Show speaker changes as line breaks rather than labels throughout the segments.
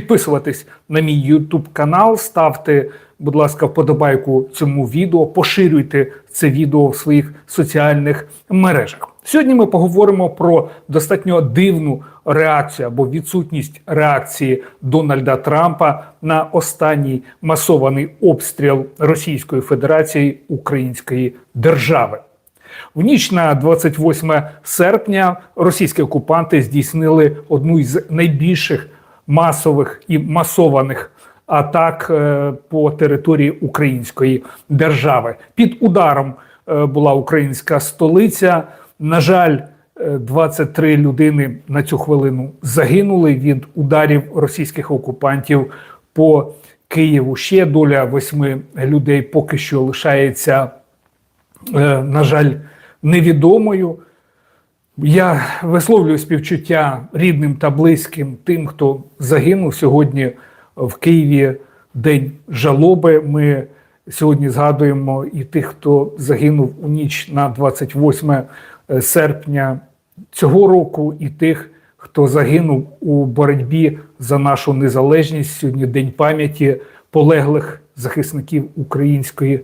підписуватись на мій YouTube канал, ставте, будь ласка, вподобайку цьому відео, поширюйте це відео в своїх соціальних мережах. Сьогодні ми поговоримо про достатньо дивну реакцію або відсутність реакції Дональда Трампа на останній масований обстріл Російської Федерації Української держави. В ніч на 28 серпня російські окупанти здійснили одну із найбільших масових і масованих атак е, по території Української держави. Під ударом е, була українська столиця. На жаль, е, 23 людини на цю хвилину загинули від ударів російських окупантів по Києву. Ще доля восьми людей поки що лишається е, на жаль, невідомою. Я висловлюю співчуття рідним та близьким тим, хто загинув сьогодні в Києві День жалоби. Ми сьогодні згадуємо і тих, хто загинув у ніч на 28 серпня цього року, і тих, хто загинув у боротьбі за нашу незалежність. Сьогодні День пам'яті полеглих захисників української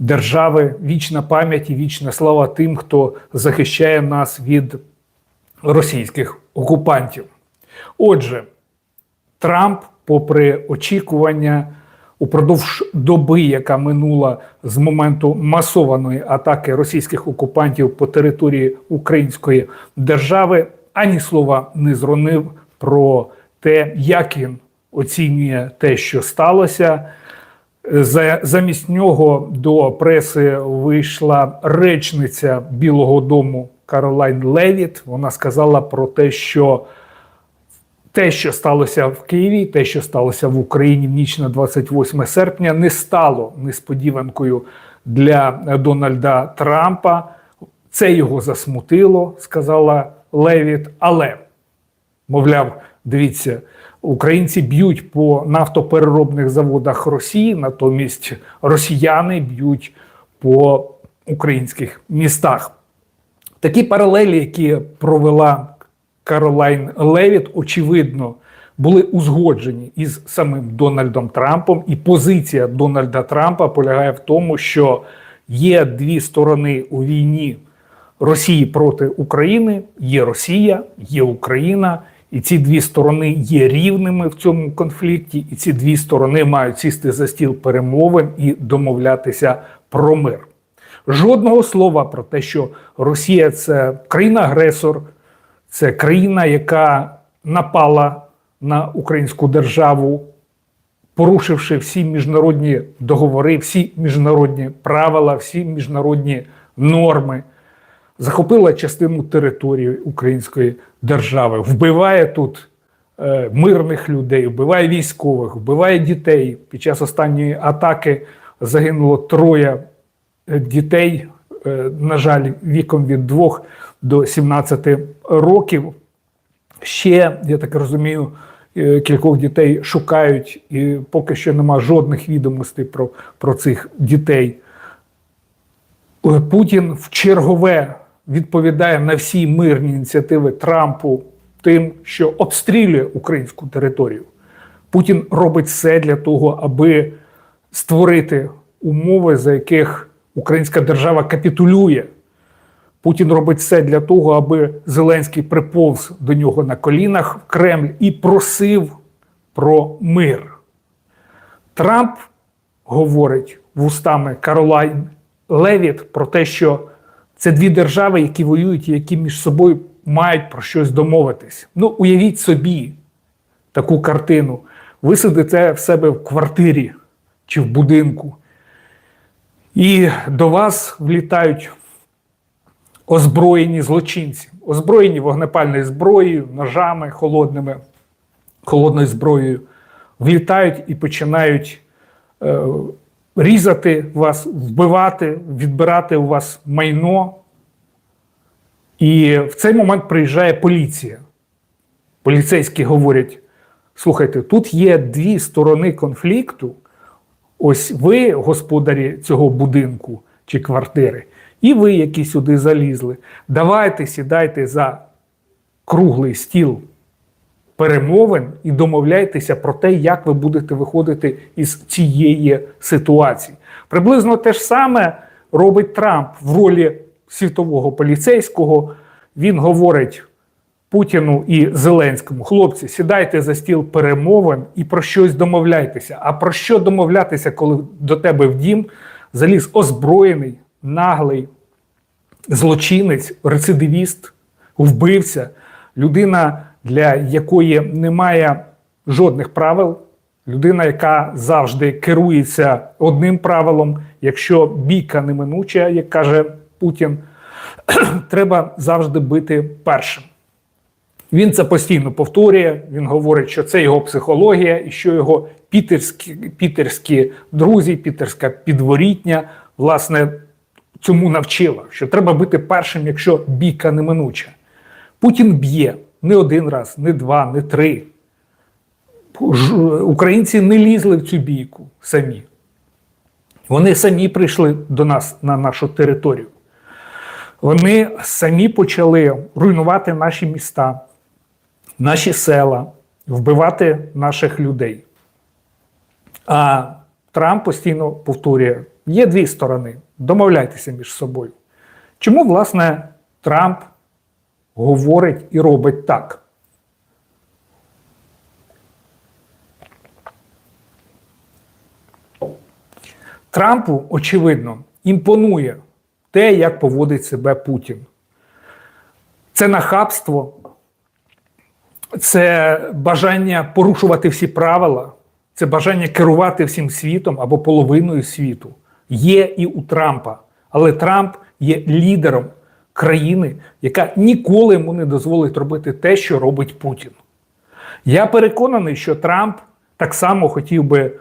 держави, вічна пам'ять і вічна слава тим, хто захищає нас від російських окупантів. Отже, Трамп, попри очікування, упродовж доби, яка минула з моменту масованої атаки російських окупантів по території Української держави, ані слова не зронив про те, як він оцінює те, що сталося. За- Замість нього до преси вийшла речниця Білого Дому Каролайн Левіт. Вона сказала про те, що те, що сталося в Києві, те, що сталося в Україні в ніч на 28 серпня, не стало несподіванкою для Дональда Трампа. Це його засмутило, сказала Левіт. Але Мовляв, дивіться, українці б'ють по нафтопереробних заводах Росії, натомість росіяни б'ють по українських містах. Такі паралелі, які провела Каролайн Левіт, очевидно, були узгоджені із самим Дональдом Трампом. І позиція Дональда Трампа полягає в тому, що є дві сторони у війні Росії проти України. Є Росія, є Україна, і ці дві сторони є рівними в цьому конфлікті, і ці дві сторони мають сісти за стіл перемовин і домовлятися про мир. Жодного слова про те, що Росія це країна-агресор, це країна, яка напала на українську державу, порушивши всі міжнародні договори, всі міжнародні правила, всі міжнародні норми, захопила частину території української держави, вбиває тут е, мирних людей, вбиває військових, вбиває дітей. Під час останньої атаки загинуло троє е, дітей, е, на жаль, віком від 2 до 17 років. Ще, я так розумію, е, кількох дітей шукають, і поки що нема жодних відомостей про, про цих дітей. Е, Путін в чергове відповідає на всі мирні ініціативи Трампу тим, що обстрілює українську територію. Путін робить все для того, аби створити умови, за яких українська держава капітулює. Путін робить все для того, аби Зеленський приповз до нього на колінах в Кремль і просив про мир. Трамп говорить вустами Каролайн Левіт про те, що це дві держави, які воюють і які між собою мають про щось домовитись. Ну, уявіть собі таку картину. Ви сидите в себе в квартирі чи в будинку, і до вас влітають озброєні злочинці, озброєні вогнепальною зброєю, ножами холодними, холодною зброєю, влітають і починають е, різати вас, вбивати, відбирати у вас майно. І в цей момент приїжджає поліція. Поліцейські говорять: слухайте, тут є дві сторони конфлікту. Ось ви, господарі цього будинку чи квартири, і ви, які сюди залізли. Давайте сідайте за круглий стіл перемовин і домовляйтеся про те, як ви будете виходити із цієї ситуації. Приблизно те ж саме робить Трамп в ролі світового поліцейського. Він говорить Путіну і Зеленському: хлопці, сідайте за стіл перемовин і про щось домовляйтеся. А про що домовлятися, коли до тебе в дім заліз озброєний, наглий злочинець, рецидивіст, вбивця, людина, для якої немає жодних правил, людина, яка завжди керується одним правилом. Якщо бійка неминуча, як каже Путін, треба завжди бити першим. Він це постійно повторює. Він говорить, що це його психологія, і що його пітерські, пітерські друзі, пітерська підворітня, власне, цьому навчила, що треба бути першим, якщо бійка неминуча. Путін б'є не один раз, не два, не три. Українці не лізли в цю бійку самі. Вони самі прийшли до нас на нашу територію. Вони самі почали руйнувати наші міста, наші села, вбивати наших людей. А Трамп постійно повторює: є дві сторони. Домовляйтеся між собою. Чому, власне, Трамп говорить і робить так? Трампу, очевидно, імпонує те, як поводить себе Путін. Це нахабство, це бажання порушувати всі правила, це бажання керувати всім світом або половиною світу. Є і у Трампа. Але Трамп є лідером країни, яка ніколи йому не дозволить робити те, що робить Путін. Я переконаний, що Трамп так само хотів би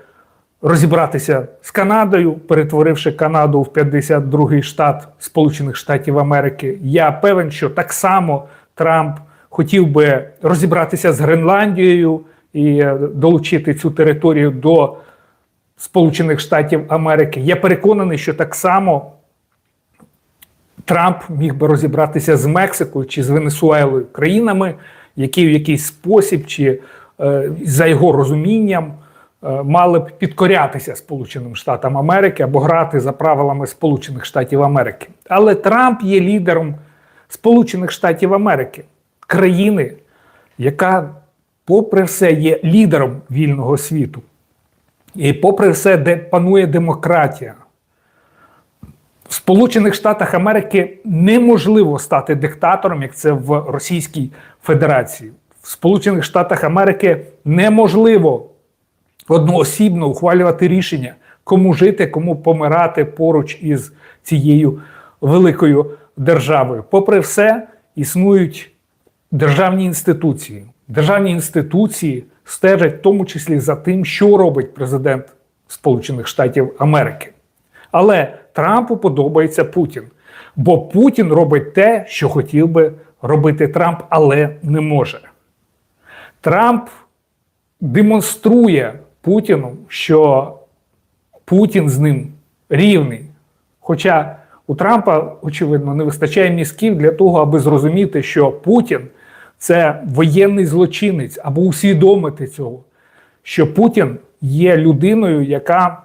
розібратися з Канадою, перетворивши Канаду в 52-й штат Сполучених Штатів Америки. Я певен, що так само Трамп хотів би розібратися з Гренландією і е, долучити цю територію до Сполучених Штатів Америки. Я переконаний, що так само Трамп міг би розібратися з Мексикою чи з Венесуелою, країнами, які в якийсь спосіб чи е, за його розумінням е, мали б підкорятися Сполученим Штатам Америки або грати за правилами Сполучених Штатів Америки. Але Трамп є лідером Сполучених Штатів Америки, країни, яка, попри все, є лідером вільного світу. І попри все, де панує демократія. Сполучених Штатах Америки неможливо стати диктатором, як це в Російській Федерації. В Сполучених Штатах Америки неможливо одноосібно ухвалювати рішення, кому жити, кому помирати поруч із цією великою державою. Попри все, існують державні інституції. Державні інституції стежать в тому числі за тим, що робить президент Сполучених Штатів Америки. Але Трампу подобається Путін, бо Путін робить те, що хотів би робити Трамп, але не може. Трамп демонструє Путіну, що Путін з ним рівний. Хоча у Трампа, очевидно, не вистачає мізків для того, аби зрозуміти, що Путін це воєнний злочинець, або усвідомити цього, що Путін є людиною, яка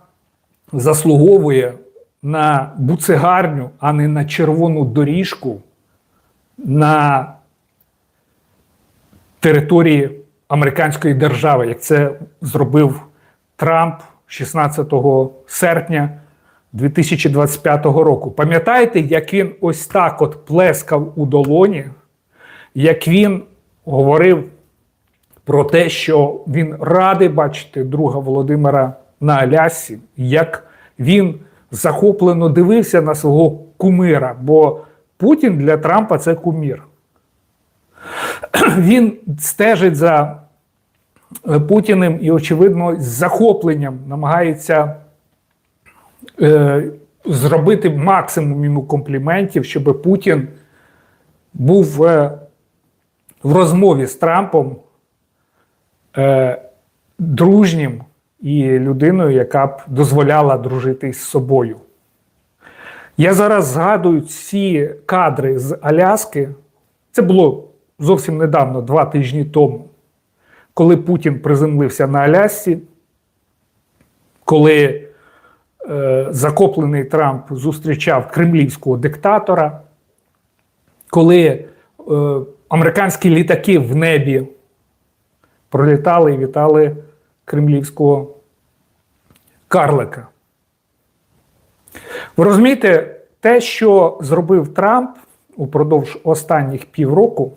заслуговує на буцегарню, а не на червону доріжку на території американської держави, як це зробив Трамп 16 серпня 2025 року. Пам'ятаєте, як він ось так от плескав у долоні, як він говорив про те, що він радий бачити друга Володимира на Алясі, як він захоплено дивився на свого кумира, бо Путін для Трампа це кумір. Він стежить за е, Путіним і, очевидно, з захопленням намагається е, зробити максимум йому компліментів, щоб Путін був е, в розмові з Трампом е, дружнім і людиною, яка б дозволяла дружити з собою. Я зараз згадую ці кадри з Аляски. Це було зовсім недавно, два тижні тому. коли Путін приземлився на Алясці, коли е, закоплений Трамп зустрічав кремлівського диктатора, коли е, американські літаки в небі пролітали і вітали кремлівського карлика. Ви розумієте, те, що зробив Трамп упродовж останніх півроку,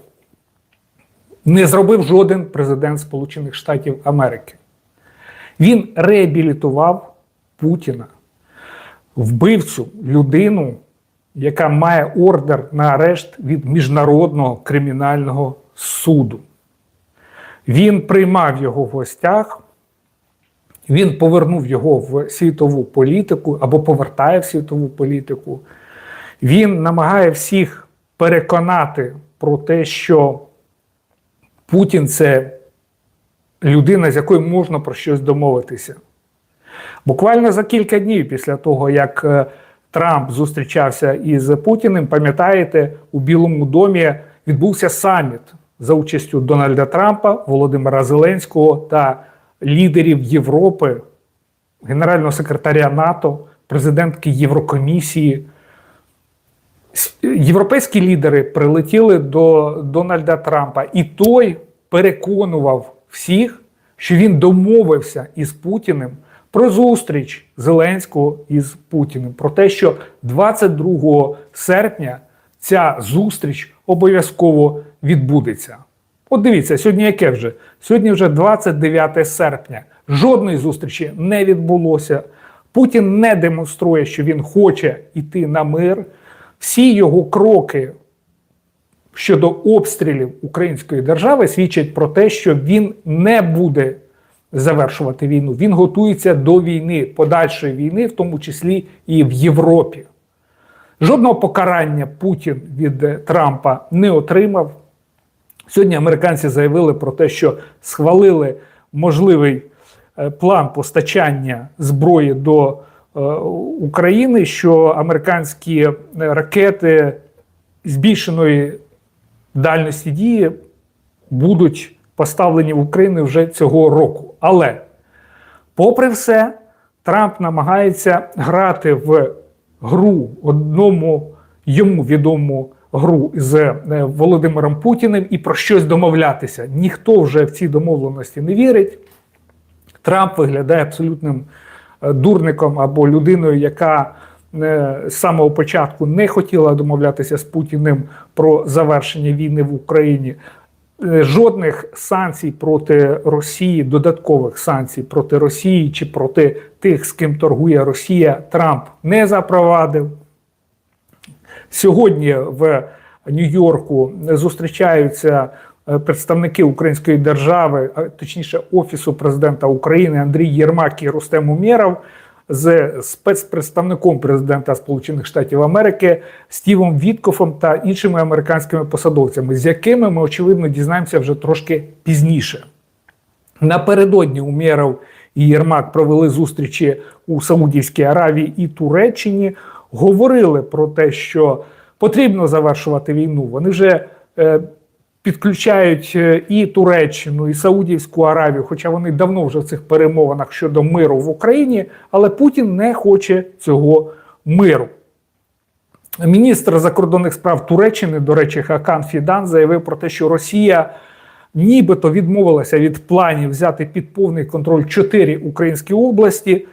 не зробив жоден президент Сполучених Штатів Америки. Він реабілітував Путіна, вбивцю, людину, яка має ордер на арешт від Міжнародного кримінального суду. Він приймав його в гостях, він повернув його в світову політику або повертає в світову політику. Він намагає всіх переконати про те, що Путін це людина, з якою можна про щось домовитися. Буквально за кілька днів після того, як е, Трамп зустрічався із Путіним, пам'ятаєте, у Білому домі відбувся саміт за участю Дональда Трампа, Володимира Зеленського та лідерів Європи, генерального секретаря НАТО, президентки Єврокомісії. Європейські лідери прилетіли до Дональда Трампа, і той переконував всіх, що він домовився із Путіним про зустріч Зеленського із Путіним. Про те, що 22 серпня ця зустріч обов'язково відбудеться. От дивіться, сьогодні яке вже? Сьогодні вже 29 серпня. Жодної зустрічі не відбулося. Путін не демонструє, що він хоче йти на мир. Всі його кроки щодо обстрілів української держави свідчать про те, що він не буде завершувати війну. Він готується до війни, подальшої війни, в тому числі і в Європі. Жодного покарання Путін від Трампа не отримав. Сьогодні американці заявили про те, що схвалили можливий е, план постачання зброї до е, України, що американські ракети збільшеної дальності дії будуть поставлені в Україну вже цього року. Але, попри все, Трамп намагається грати в гру одному йому відому гру з е, Володимиром Путіним і про щось домовлятися. Ніхто вже в ці домовленості не вірить. Трамп виглядає абсолютним е, дурником або людиною, яка е, з самого початку не хотіла домовлятися з Путіним про завершення війни в Україні. Жодних санкцій проти Росії, додаткових санкцій проти Росії чи проти тих, з ким торгує Росія, Трамп не запровадив. Сьогодні в Нью-Йорку зустрічаються е, представники Української держави, точніше Офісу президента України Андрій Єрмак і Рустем Умєров з спецпредставником президента Сполучених Штатів Америки Стівом Віткофом та іншими американськими посадовцями, з якими ми очевидно дізнаємося вже трошки пізніше. Напередодні Умєров і Єрмак провели зустрічі у Саудівській Аравії і Туреччині говорили про те, що потрібно завершувати війну. Вони вже е, підключають е, і Туреччину, і Саудівську Аравію, хоча вони давно вже в цих перемовинах щодо миру в Україні, але Путін не хоче цього миру. Міністр закордонних справ Туреччини, до речі, Хакан Фідан заявив про те, що Росія нібито відмовилася від планів взяти під повний контроль чотири українські області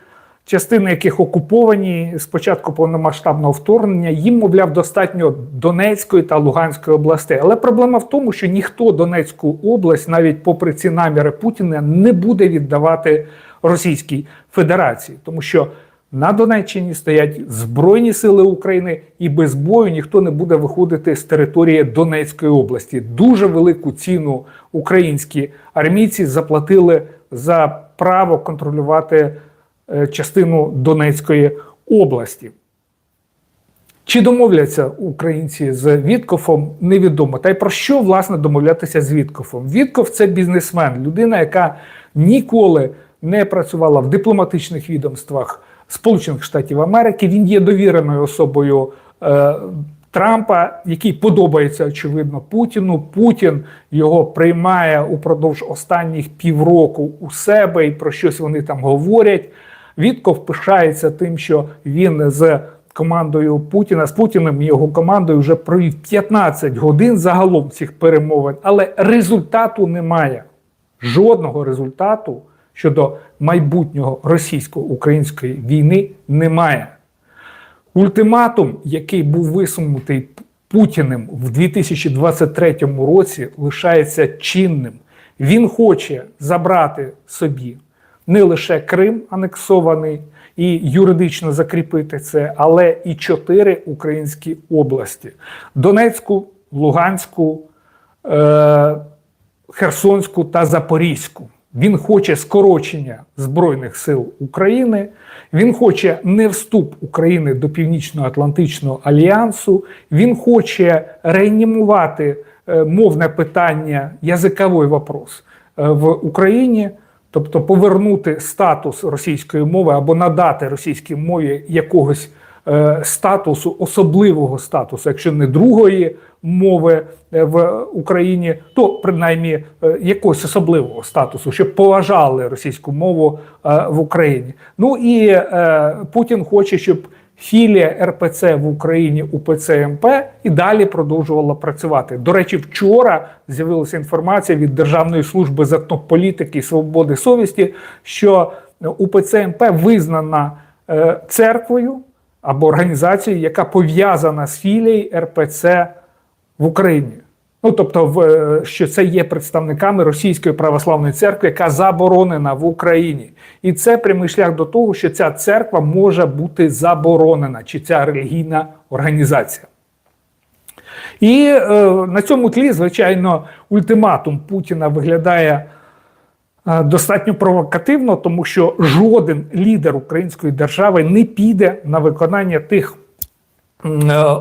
частини яких окуповані з початку повномасштабного вторгнення, їм, мовляв, достатньо Донецької та Луганської областей. Але проблема в тому, що ніхто Донецьку область, навіть попри ці наміри Путіна, не буде віддавати Російській Федерації, тому що на Донеччині стоять Збройні Сили України, і без бою ніхто не буде виходити з території Донецької області. Дуже велику ціну українські армійці заплатили за право контролювати. Е, частину Донецької області. Чи домовляться українці з Віткофом, невідомо. Та й про що власне домовлятися з Віткофом? Вітков це бізнесмен, людина, яка ніколи не працювала в дипломатичних відомствах Сполучених Штатів Америки. Він є довіреною особою е, Трампа, який подобається очевидно Путіну. Путін його приймає упродовж останніх півроку у себе і про щось вони там говорять. Вітков пишається тим, що він з командою Путіна з Путіним і його командою вже провів 15 годин загалом цих перемовин, але результату немає. Жодного результату щодо майбутнього російсько-української війни немає. Ультиматум, який був висунутий Путіним в 2023 році, лишається чинним. Він хоче забрати собі не лише Крим анексований і юридично закріпити це, але і чотири українські області: Донецьку, Луганську, е Херсонську та Запорізьку. Він хоче скорочення Збройних сил України. Він хоче не вступ України до Північно-Атлантичного альянсу. Він хоче реанімувати е, мовне питання, язиковий вопрос е, в Україні, тобто повернути статус російської мови або надати російській мові якогось е, статусу, особливого статусу, якщо не другої мови в Україні, то принаймні якогось особливого статусу, щоб поважали російську мову в Україні. Ну і Путін хоче, щоб філія РПЦ в Україні УПЦ МП і далі продовжувала працювати. До речі, вчора з'явилася інформація від Державної служби з етнополітики і свободи совісті, що УПЦ МП визнана церквою або організацією, яка пов'язана з філією РПЦ в Україні. Ну, тобто, в, що це є представниками Російської православної церкви, яка заборонена в Україні. І це прямий шлях до того, що ця церква може бути заборонена, чи ця релігійна організація. І е, на цьому тлі, звичайно, ультиматум Путіна виглядає е, достатньо провокативно, тому що жоден лідер української держави не піде на виконання тих. Е,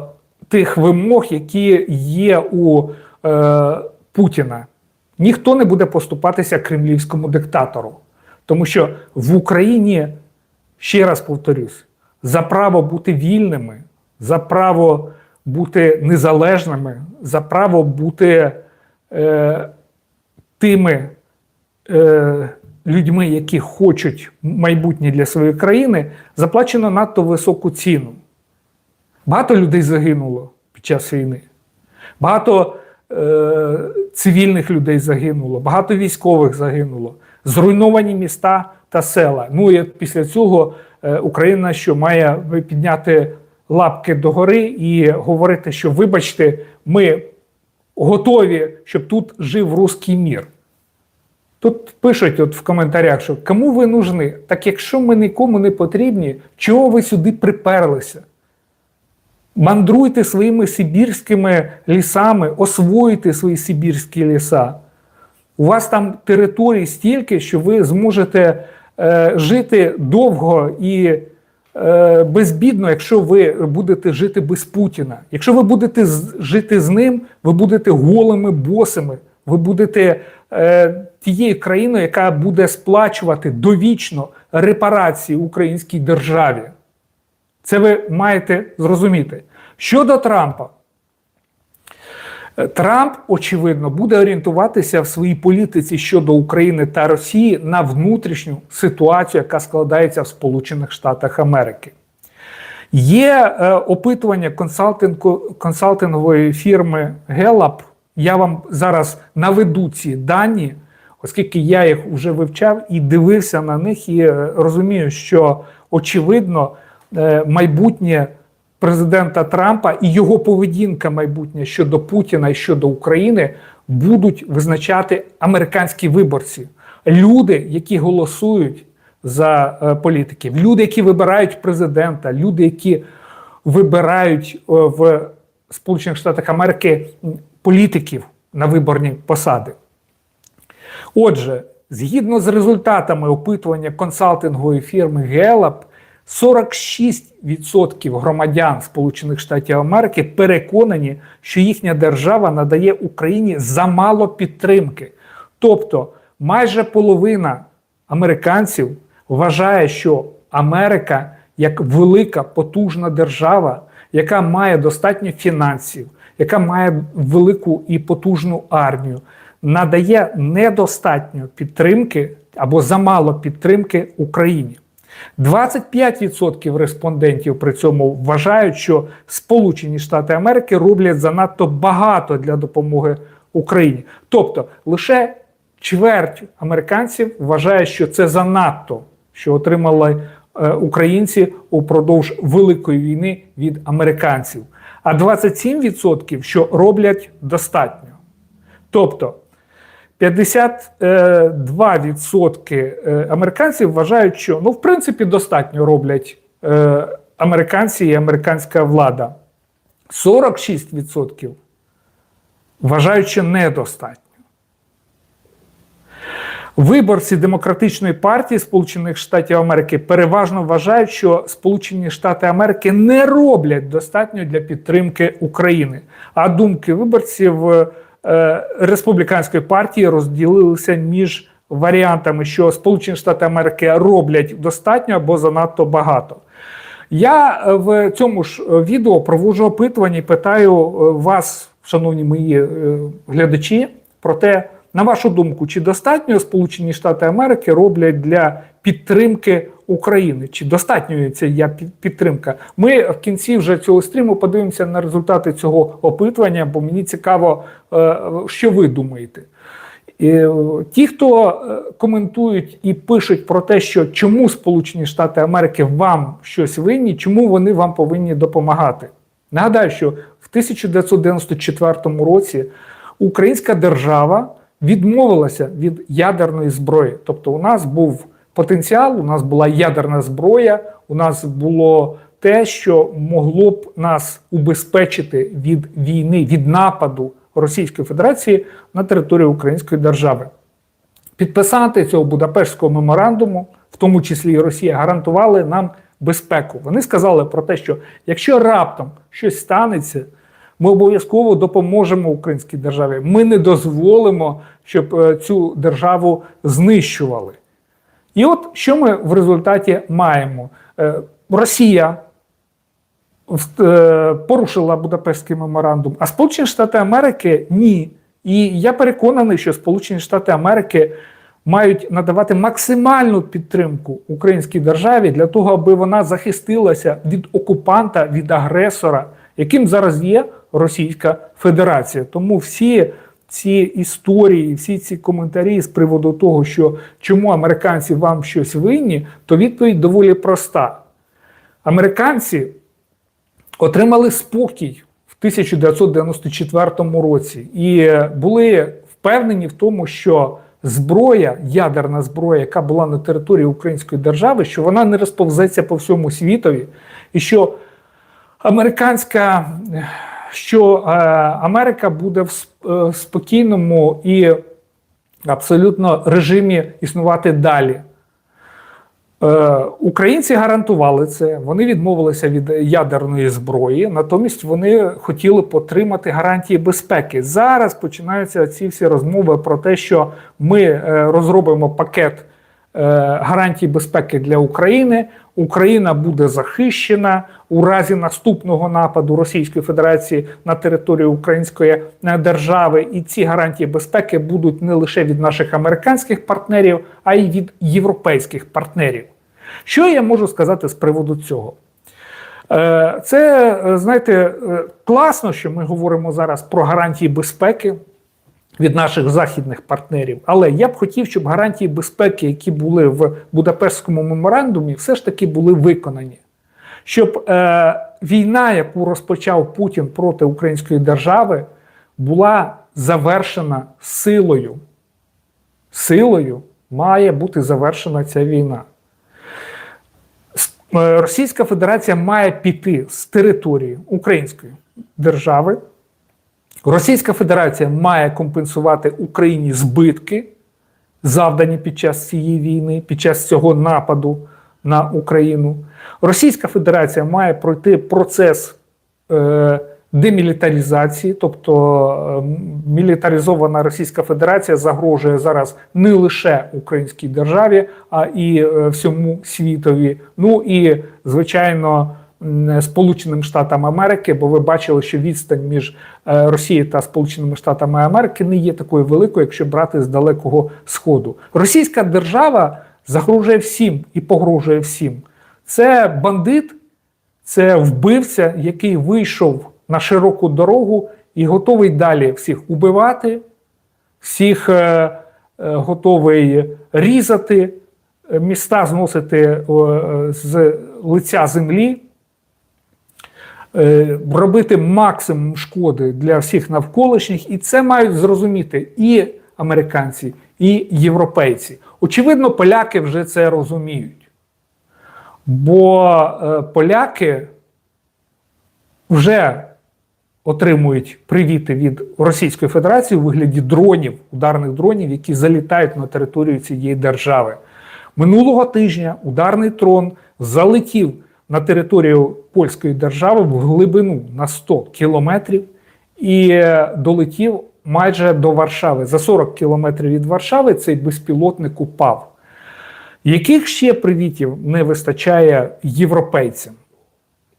тих вимог, які є у е, Путіна. Ніхто не буде поступатися кремлівському диктатору. Тому що в Україні, ще раз повторюсь, за право бути вільними, за право бути незалежними, за право бути е, тими е, людьми, які хочуть майбутнє для своєї країни, заплачено надто високу ціну. Багато людей загинуло під час війни. Багато цивільних людей загинуло, багато військових загинуло, зруйновані міста та села. Ну і після цього е, Україна що має підняти лапки догори і говорити, що, вибачте, ми готові, щоб тут жив руський мір. Тут пишуть от в коментарях, що кому ви нужні? Так якщо ми нікому не потрібні, чого ви сюди приперлися? Мандруйте своїми сибірськими лісами, освоюйте свої сибірські ліса. У вас там територій стільки, що ви зможете е, жити довго і е, безбідно, якщо ви будете жити без Путіна. Якщо ви будете жити з ним, ви будете голими босами, ви будете е, тією країною, яка буде сплачувати довічно репарації українській державі. Це ви маєте зрозуміти. Щодо Трампа, Трамп, очевидно, буде орієнтуватися в своїй політиці щодо України та Росії на внутрішню ситуацію, яка складається в Сполучених Штатах Америки. Є е, опитування консалтингової фірми Gallup. Я вам зараз наведу ці дані, оскільки я їх вже вивчав і дивився на них, і е, розумію, що очевидно майбутнє президента Трампа і його поведінка майбутнє щодо Путіна і щодо України будуть визначати американські виборці, люди, які голосують за е, політиків, люди, які вибирають президента, люди, які вибирають е, в Сполучених Штатах Америки політиків на виборні посади. Отже, згідно з результатами опитування консалтингової фірми Gallup, 46% громадян Сполучених Штатів Америки переконані, що їхня держава надає Україні замало підтримки. Тобто майже половина американців вважає, що Америка як велика потужна держава, яка має достатньо фінансів, яка має велику і потужну армію, надає недостатньо підтримки або замало підтримки Україні. 25% респондентів при цьому вважають, що Сполучені Штати Америки роблять занадто багато для допомоги Україні. Тобто лише чверть американців вважає, що це занадто, що отримали е, українці упродовж великої війни від американців, а 27% що роблять достатньо. Тобто 52% е, американців вважають, що ну, в принципі, достатньо роблять е, американці і американська влада. 46% вважають, що недостатньо. Виборці демократичної партії Сполучених Штатів Америки переважно вважають, що Сполучені Штати Америки не роблять достатньо для підтримки України. А думки виборців е, республіканської партії розділилися між варіантами, що Сполучені Штати Америки роблять достатньо або занадто багато. Я е, в цьому ж е, відео проводжу опитування і питаю е, вас, шановні мої е, глядачі, про те, на вашу думку, чи достатньо Сполучені Штати Америки роблять для підтримки України? Чи достатньо ця підтримка? Ми в кінці вже цього стріму подивимося на результати цього опитування, бо мені цікаво, е, що ви думаєте. Е, ті, хто е, коментують і пишуть про те, що чому Сполучені Штати Америки вам щось винні, чому вони вам повинні допомагати. Нагадаю, що в 1994 році українська держава відмовилася від ядерної зброї. Тобто, у нас був потенціал, у нас була ядерна зброя, у нас було те, що могло б нас убезпечити від війни, від нападу Російської Федерації на територію Української держави. Підписанти цього Будапештського меморандуму, в тому числі і Росія, гарантували нам безпеку. Вони сказали про те, що якщо раптом щось станеться, ми обов'язково допоможемо українській державі. Ми не дозволимо, щоб е, цю державу знищували. І от що ми в результаті маємо? Е, Росія е, порушила Будапештський меморандум, а Сполучені Штати Америки ні. І я переконаний, що Сполучені Штати Америки мають надавати максимальну підтримку українській державі для того, аби вона захистилася від окупанта, від агресора, яким зараз є Російська Федерація. Тому всі ці історії, всі ці коментарі з приводу того, що чому американці вам щось винні, то відповідь доволі проста. Американці отримали спокій в 1994 році і були впевнені в тому, що зброя, ядерна зброя, яка була на території Української держави, що вона не розповзеться по всьому світові, і що американська, що е, Америка буде в е, спокійному і абсолютно режимі існувати далі. Е, Українці гарантували це, вони відмовилися від ядерної зброї, натомість вони хотіли потримати гарантії безпеки. Зараз починаються ці всі розмови про те, що ми е, розробимо пакет гарантій безпеки для України. Україна буде захищена у разі наступного нападу Російської Федерації на територію Української е, держави. І ці гарантії безпеки будуть не лише від наших американських партнерів, а й від європейських партнерів. Що я можу сказати з приводу цього? Е, Це, е, знаєте, е, класно, що ми говоримо зараз про гарантії безпеки від наших західних партнерів, але я б хотів, щоб гарантії безпеки, які були в Будапештському меморандумі, все ж таки були виконані. Щоб е, війна, яку розпочав Путін проти української держави, була завершена силою. Силою має бути завершена ця війна. Е, Російська Федерація має піти з території Української держави. Російська Федерація має компенсувати Україні збитки, завдані під час цієї війни, під час цього нападу на Україну. Російська Федерація має пройти процес е, демілітаризації, тобто е, мілітаризована Російська Федерація загрожує зараз не лише українській державі, а і е, всьому світові. Ну і звичайно, Сполученим Штатам Америки, бо ви бачили, що відстань між е, Росією та Сполученими Штатами Америки не є такою великою, якщо брати з далекого сходу. Російська держава загрожує всім і погрожує всім. Це бандит, це вбивця, який вийшов на широку дорогу і готовий далі всіх убивати, всіх е, е, готовий різати, е, міста зносити е, з лиця землі, робити максимум шкоди для всіх навколишніх, і це мають зрозуміти і американці, і європейці. Очевидно, поляки вже це розуміють. Бо е, поляки вже отримують привіти від Російської Федерації у вигляді дронів, ударних дронів, які залітають на територію цієї держави. Минулого тижня ударний трон залетів на територію польської держави в глибину на 100 кілометрів і е, долетів майже до Варшави. За 40 кілометрів від Варшави цей безпілотник упав. Яких ще привітів не вистачає європейцям?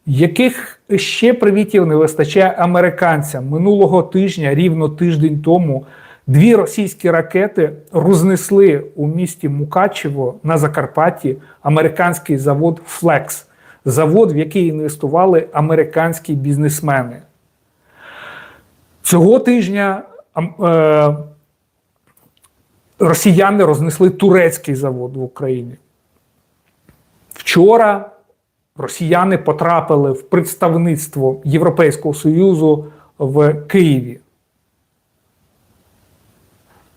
Яких ще привітів не вистачає американцям? Минулого тижня, рівно тиждень тому, дві російські ракети рознесли у місті Мукачево на Закарпатті американський завод Флекс, завод, в який інвестували американські бізнесмени. Цього тижня е, росіяни рознесли турецький завод в Україні. Вчора росіяни потрапили в представництво Європейського Союзу в Києві.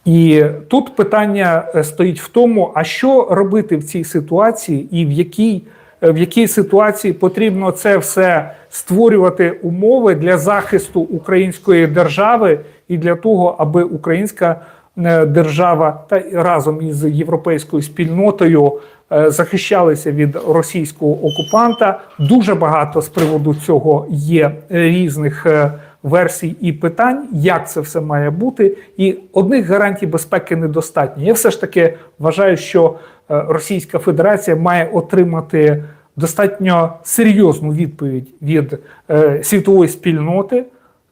І тут питання е, стоїть в тому, а що робити в цій ситуації, і в якій, в якій ситуації потрібно це все створювати умови для захисту української держави і для того, аби українська е, держава та разом із європейською спільнотою е, захищалися від російського окупанта. Дуже багато з приводу цього є різних е, версій і питань, як це все має бути, і одних гарантій безпеки недостатньо. Я все ж таки вважаю, що е, Російська Федерація має отримати достатньо серйозну відповідь від е, світової спільноти.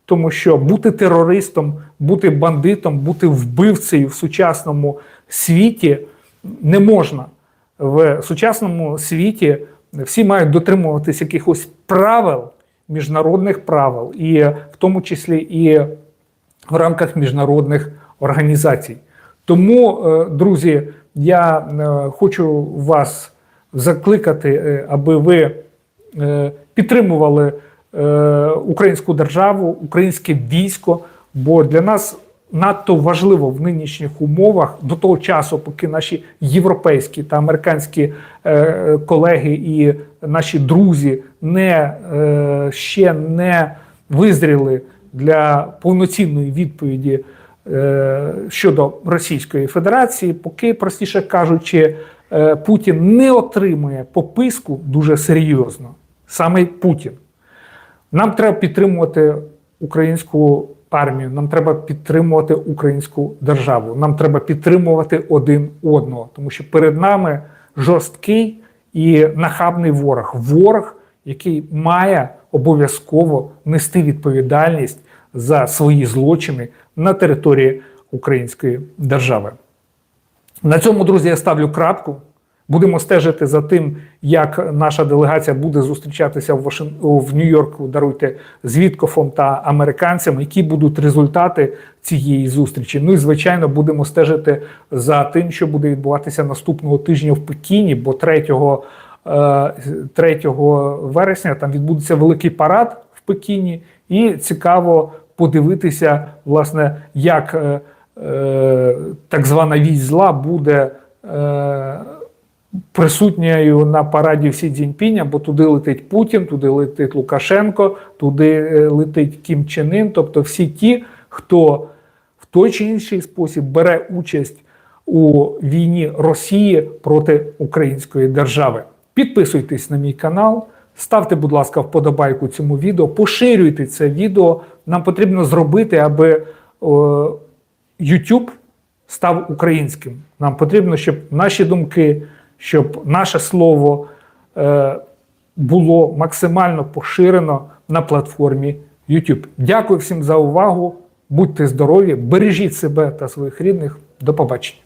Тому що бути терористом, бути бандитом, бути вбивцею в сучасному світі не можна. В сучасному світі всі мають дотримуватись якихось правил, міжнародних правил, і в тому числі і в рамках міжнародних організацій. Тому, е, друзі, я е, хочу вас закликати, е, аби ви е, підтримували українську державу, українське військо, бо для нас надто важливо в нинішніх умовах до того часу, поки наші європейські та американські колеги і наші друзі не ще не визріли для повноцінної відповіді щодо Російської Федерації, поки, простіше кажучи, е, Путін не отримує пописку дуже серйозно, саме Путін. Нам треба підтримувати українську армію, нам треба підтримувати українську державу, нам треба підтримувати один одного, тому що перед нами жорсткий і нахабний ворог. Ворог, який має обов'язково нести відповідальність за свої злочини на території Української держави. На цьому, друзі, я ставлю крапку. Будемо стежити за тим, як наша делегація буде зустрічатися в Вашин... в Нью-Йорку, даруйте з Віткофом та американцями, які будуть результати цієї зустрічі. Ну і звичайно, будемо стежити за тим, що буде відбуватися наступного тижня в Пекіні, бо 3, е, 3 вересня там відбудеться великий парад в Пекіні, і цікаво подивитися, власне, як е, е, так звана вісь зла буде. Е, присутньою на параді Сі Цзіньпіня, бо туди летить Путін, туди летить Лукашенко, туди е, летить Кім Чен Ін, тобто всі ті, хто в той чи інший спосіб бере участь у війні Росії проти Української держави. Підписуйтесь на мій канал, ставте, будь ласка, вподобайку цьому відео, поширюйте це відео. Нам потрібно зробити, аби YouTube став українським. Нам потрібно, щоб наші думки, щоб наше слово е, було максимально поширено на платформі YouTube. Дякую всім за увагу. Будьте здорові, бережіть себе та своїх рідних. До побачення.